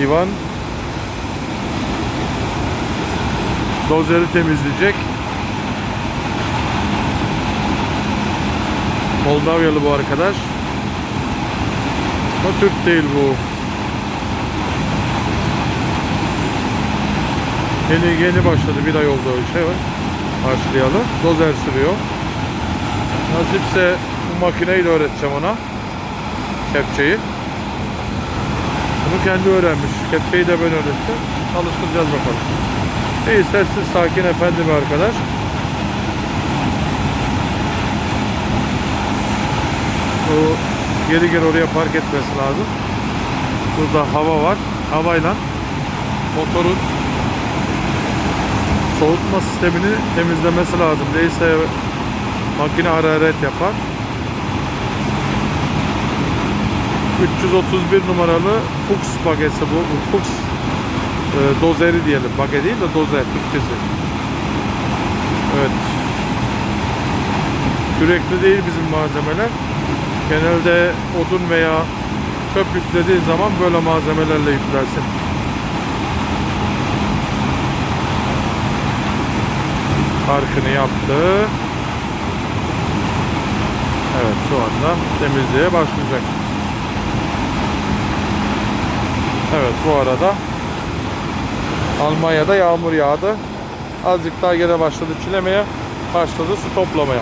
Ivan dozeri temizleyecek. Moldavyalı bu arkadaş. Ama Türk değil bu. Yeni yeni başladı bir ay oldu şey var. Başlayalı. Dozer sürüyor. Nasipse bu makineyi de öğreteceğim ona. Kepçeyi. Bunu kendi öğrenmiş. Kepçeyi de ben öğrettim. Çalıştıracağız bakalım. İyi sessiz sakin efendi bir arkadaş. Bu geri geri oraya park etmesi lazım. Burada hava var. Havayla motorun soğutma sistemini temizlemesi lazım. Değilse makine hararet yapar. 331 numaralı Fuchs bagesi bu. bu Fuchs e, dozeri diyelim. Bage değil de dozer Türkçesi. Evet. Sürekli değil bizim malzemeler. Genelde odun veya çöp yüklediğin zaman böyle malzemelerle yüklersin. Farkını yaptı. Evet şu anda temizliğe başlayacak. Evet bu arada Almanya'da yağmur yağdı. Azıcık daha gene başladı çilemeye. Başladı su toplamaya.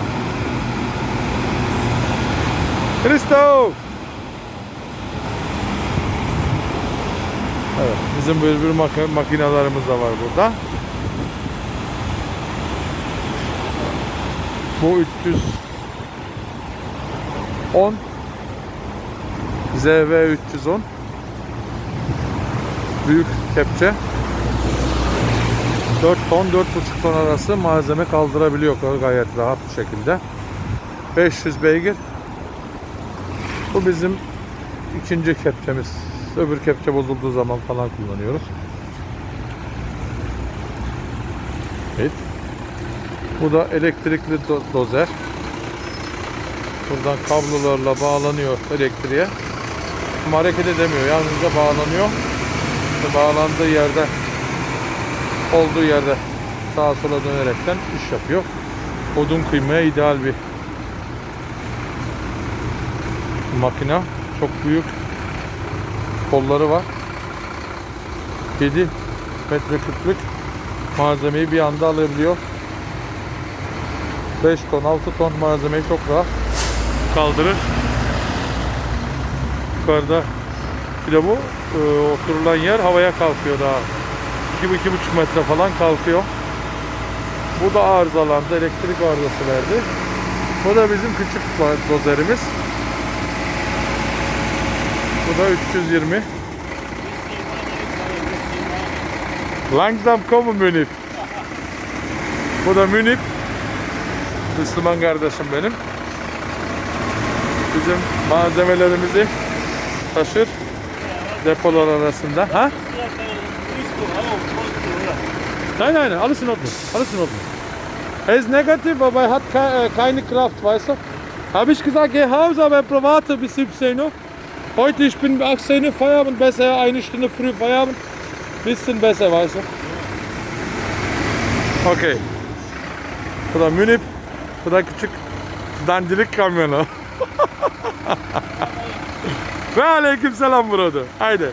Christo! Evet, bizim bir mak- makinelerimiz de var burada. Bu 310 ZV 310 büyük kepçe. 4 ton 4,5 ton arası malzeme kaldırabiliyor gayet rahat bir şekilde. 500 beygir. Bu bizim ikinci kepçemiz. Öbür kepçe bozulduğu zaman falan kullanıyoruz. Evet. Bu da elektrikli do- dozer. Buradan kablolarla bağlanıyor elektriğe. Ama hareket edemiyor. Yalnızca bağlanıyor işte bağlandığı yerde olduğu yerde sağa sola dönerekten iş yapıyor. Odun kıymaya ideal bir makina. Çok büyük kolları var. 7 metreküplük malzemeyi bir anda alabiliyor. 5 ton 6 ton malzemeyi çok rahat kaldırır. Yukarıda bu e, oturulan yer havaya kalkıyor daha. 2-2,5 metre falan kalkıyor. Bu da arızalandı. Elektrik arızası verdi. Bu da bizim küçük dozerimiz. Bu da 320. Langsam kommen Münif. Bu da Münif. Müslüman kardeşim benim. Bizim malzemelerimizi taşır depolar arasında. Ha? Nein, nein, alles in Ordnung. Alles in Ordnung. Er ist negativ, aber er hat ke- keine Kraft, weißt du? Habe ich gesagt, geh Hause, aber private bis 17 Uhr. Heute, ich bin 18 Uhr Feierabend, besser eine Stunde früh Feierabend. Bisschen besser, weißt du? Okay. Bu da Münip. Bu da küçük dandilik kamyonu. Ve aleyküm selam burada. Haydi.